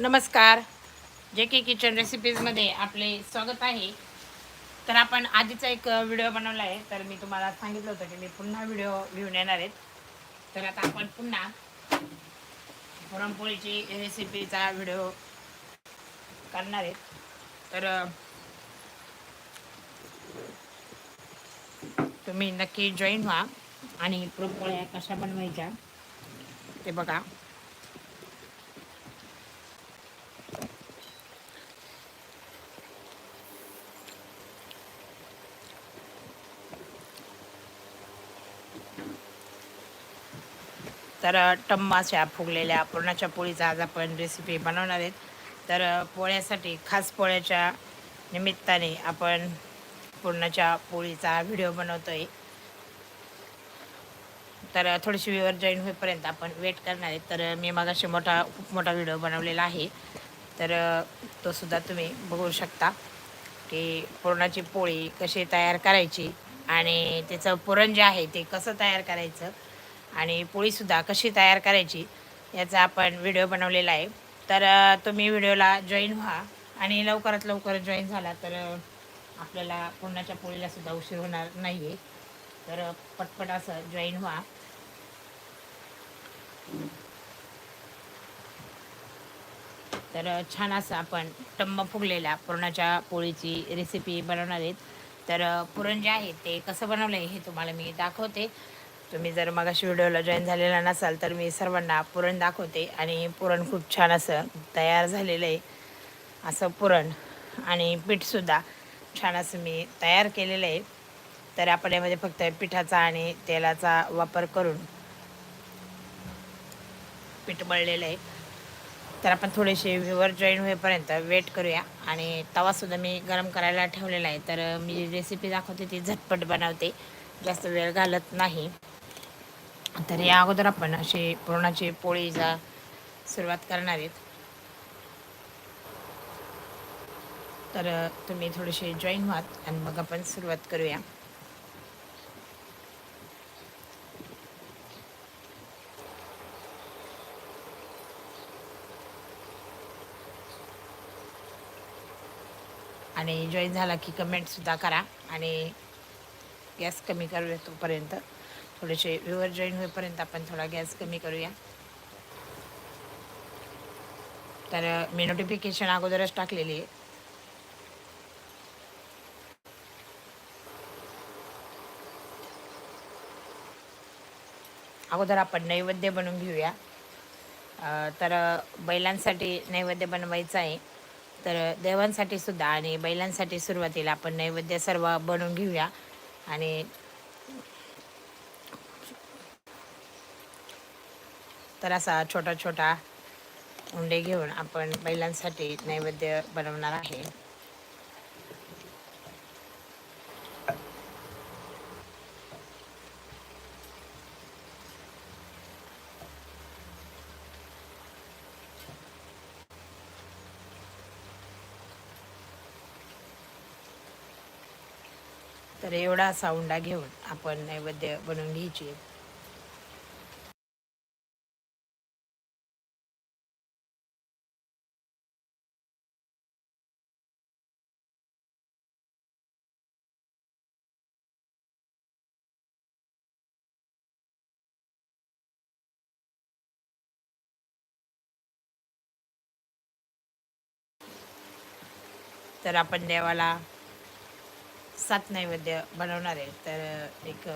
नमस्कार. जे के किचन रेसिपीजमध्ये आपले स्वागत आहे. तर आपण आधीचा एक व्हिडिओ बनवला आहे. तर मी तुम्हाला सांगितलं होतं की मी पुन्हा व्हिडिओ घेऊन येणार आहेत तर आता आपण पुन्हा पुरणपोळीची रेसिपीचा व्हिडिओ करणार आहेत तर तुम्ही नक्की जॉईन व्हा आणि पुरणपोळ्या कशा बनवायच्या ते बघा. तर टम्माच्या फुगलेल्या पुरणाच्या पोळीचा आज आपण रेसिपी बनवणार आहेत. तर पोळ्यासाठी खास पोळ्याच्या निमित्ताने आपण पुरणाच्या पोळीचा व्हिडिओ बनवतो आहे तर थोडीशी व्ह्यूवर जॉईन होईपर्यंत आपण वेट करणार आहे तर मी मागाशी मोठा खूप मोठा व्हिडिओ बनवलेला आहे. तर तोसुद्धा तो सुद्धा तुम्ही बघू शकता की पुरणाची पोळी कशी तयार करायची आणि त्याचं पुरण जे आहे ते कसं तयार करायचं. आणि पोळीसुद्धा कशी तयार करायची याचा आपण व्हिडिओ बनवलेला आहे. तर तुम्ही व्हिडिओला जॉईन व्हा आणि लवकरात लवकर जॉईन झाला तर आपल्याला पुरणाच्या पोळीला सुद्धा उशीर होणार नाही आहे तर पटपट असं जॉईन व्हा. तर छान असं आपण टम्म फुगलेल्या पुरणाच्या पोळीची रेसिपी बनवणार आहेत. तर पुरण जे आहे ते कसं बनवलं आहे हे तुम्हाला मी दाखवते. तुम्ही जर मगाशी व्हिडिओला जॉईन झालेला नसाल तर मी सर्वांना पुरण दाखवते. आणि पुरण खूप छान असं तयार झालेलं आहे. असं पुरण आणि पीठसुद्धा छान असं मी तयार केलेलं आहे. तर आपण यामध्ये फक्त पिठाचा आणि तेलाचा वापर करून पीठ मळलेलं आहे. तर आपण थोडेसे व्ह्यूवर जॉईन होईपर्यंत वेट करूया. आणि तवासुद्धा मी गरम करायला ठेवलेला आहे. तर मी रेसिपी दाखवते ती झटपट बनवते. जास्त वेळ घालत नाही. तर या अगोदर आपण असे पुरणाचे पोळीचा सुरुवात करणार आहेत. तर तुम्ही थोडेसे जॉईन व्हात आणि मग आपण सुरुवात करूया. आणि जॉईन झाला की कमेंटसुद्धा करा आणि गॅस कमी करूया तोपर्यंत. थोडेसे व्ह्युअर जॉईन होईपर्यंत आपण थोडा गॅस कमी करूया. तर मी नोटिफिकेशन अगोदरच टाकलेली आहे. अगोदर आपण नैवेद्य बनवून घेऊया. तर बैलांसाठी नैवेद्य बनवायचं आहे. तर देवांसाठी सुद्धा आणि बैलांसाठी सुरुवातीला आपण नैवेद्य सर्व बनवून घेऊया. आणि तर असा छोटा छोटा उंडे घेऊन आपण बैलांसाठी नैवेद्य बनवणार आहे. तर एवढा असा उंडा घेऊन आपण नैवेद्य बनवून घ्यायची. तर आपण देवाला सात नैवेद्य बनवणार आहे. तर एक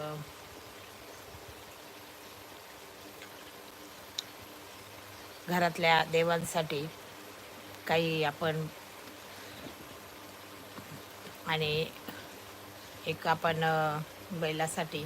घरातल्या देवांसाठी काही आपण आणि एक आपण बैलासाठी